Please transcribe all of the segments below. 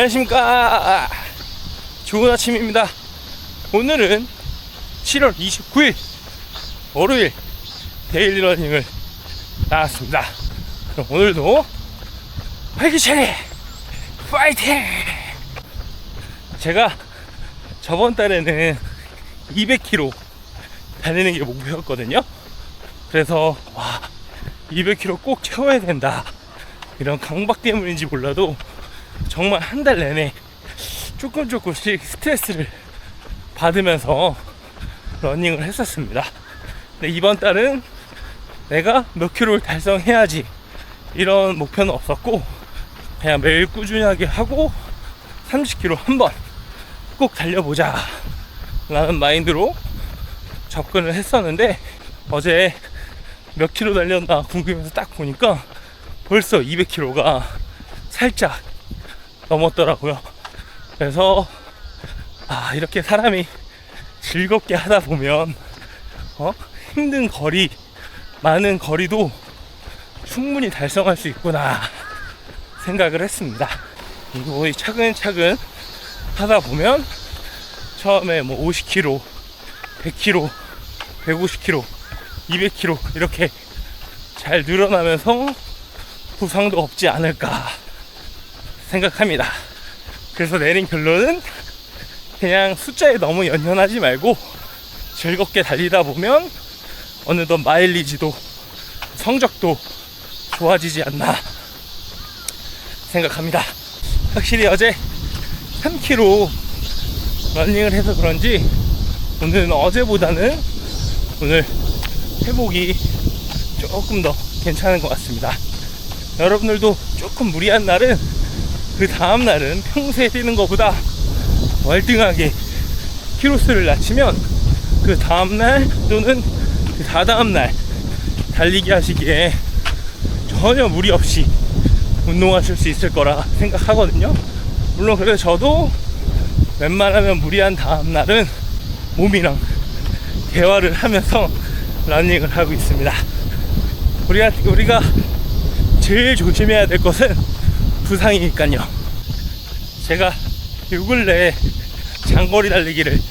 안녕하십니까. 좋은 아침입니다. 오늘은 7월 29일 월요일 데일리 러닝을 나왔습니다. 그럼 오늘도 활기차게 파이팅! 제가 저번 달에는 200km 달리는 게 목표였거든요. 그래서 와 200km 꼭 채워야 된다. 이런 강박 때문인지 몰라도 정말 한 달 내내 조금 조금씩 스트레스를 받으면서 러닝을 했었습니다. 근데 이번 달은 내가 몇 킬로를 달성해야지 이런 목표는 없었고 그냥 매일 꾸준하게 하고 30km 한번 꼭 달려보자 라는 마인드로 접근을 했었는데 어제 몇 킬로 달렸나 궁금해서 딱 보니까 벌써 200킬로가 살짝 넘었더라고요. 그래서 아 이렇게 사람이 즐겁게 하다 보면 어 힘든 거리 많은 거리도 충분히 달성할 수 있구나 생각을 했습니다. 이거 차근차근 하다 보면 처음에 뭐 50km, 100km, 150km, 200km 이렇게 잘 늘어나면서 부상도 없지 않을까 생각합니다. 그래서 내린 결론은 그냥 숫자에 너무 연연하지 말고 즐겁게 달리다 보면 어느덧 마일리지도 성적도 좋아지지 않나 생각합니다. 확실히 어제 3km 러닝을 해서 그런지 오늘은 어제보다는 오늘 회복이 조금 더 괜찮은 것 같습니다. 여러분들도 조금 무리한 날은 그 다음 날은 평소에 뛰는 것보다 월등하게 키로수를 낮추면 그 다음 날 또는 그 다다음 날 달리기 하시기에 전혀 무리 없이 운동하실 수 있을 거라 생각하거든요. 물론 그래서 저도 웬만하면 무리한 다음 날은 몸이랑 대화를 하면서 러닝을 하고 있습니다. 우리가 우리가 제일 조심해야 될 것은 부상이니까요. 제가 요 근래 장거리 달리기를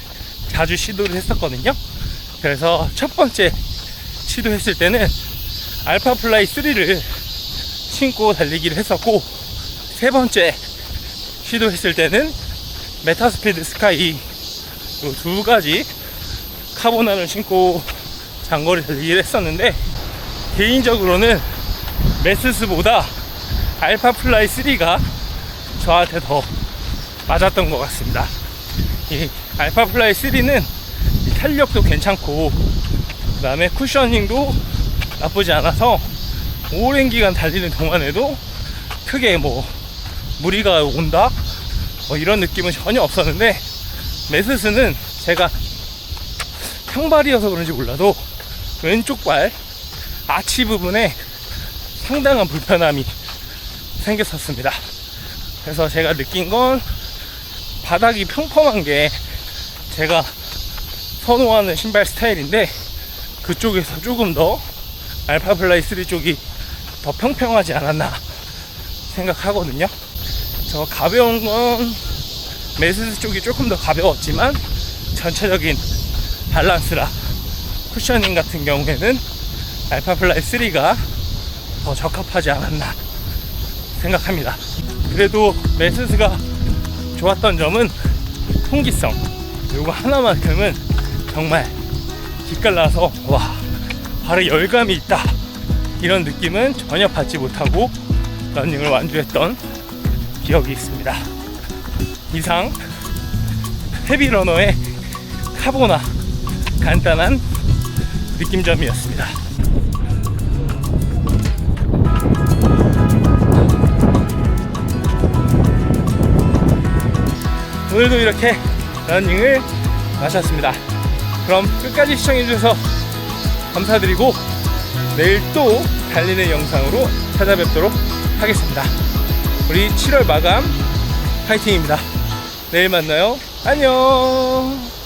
자주 시도를 했었거든요. 그래서 첫 번째 시도했을 때는 알파 플라이 3를 신고 달리기를 했었고 세 번째 시도했을 때는 메타스피드 스카이 요두 가지 카보나를 신고 장거리 달리기를 했었는데 개인적으로는 메스스보다 알파 플라이 3가 저한테 더 맞았던 것 같습니다. 이 알파 플라이 3는 탄력도 괜찮고 그 다음에 쿠셔닝도 나쁘지 않아서 오랜 기간 달리는 동안에도 크게 뭐 무리가 온다 뭐 이런 느낌은 전혀 없었는데 메스스는 제가 평발이어서 그런지 몰라도 왼쪽 발 아치 부분에 상당한 불편함이 생겼었습니다. 그래서 제가 느낀 건 바닥이 평평한 게 제가 선호하는 신발 스타일인데 그쪽에서 조금 더 알파 플라이 3 쪽이 더 평평하지 않았나 생각하거든요. 저 가벼운 건 메스스 쪽이 조금 더 가벼웠지만 전체적인 밸런스라 쿠셔닝 같은 경우에는 알파 플라이 3가 더 적합하지 않았나 생각합니다. 그래도 메스스가 좋았던 점은 통기성. 요거 하나만큼은 정말 기깔나서 와 발에 열감이 있다 이런 느낌은 전혀 받지 못하고 러닝을 완주했던 기억이 있습니다. 이상 헤비러너의 카보나 간단한 느낌점이었습니다. 오늘도 이렇게 러닝을 마쳤습니다. 그럼 끝까지 시청해주셔서 감사드리고 내일 또 달리는 영상으로 찾아뵙도록 하겠습니다. 우리 7월 마감 파이팅입니다. 내일 만나요. 안녕.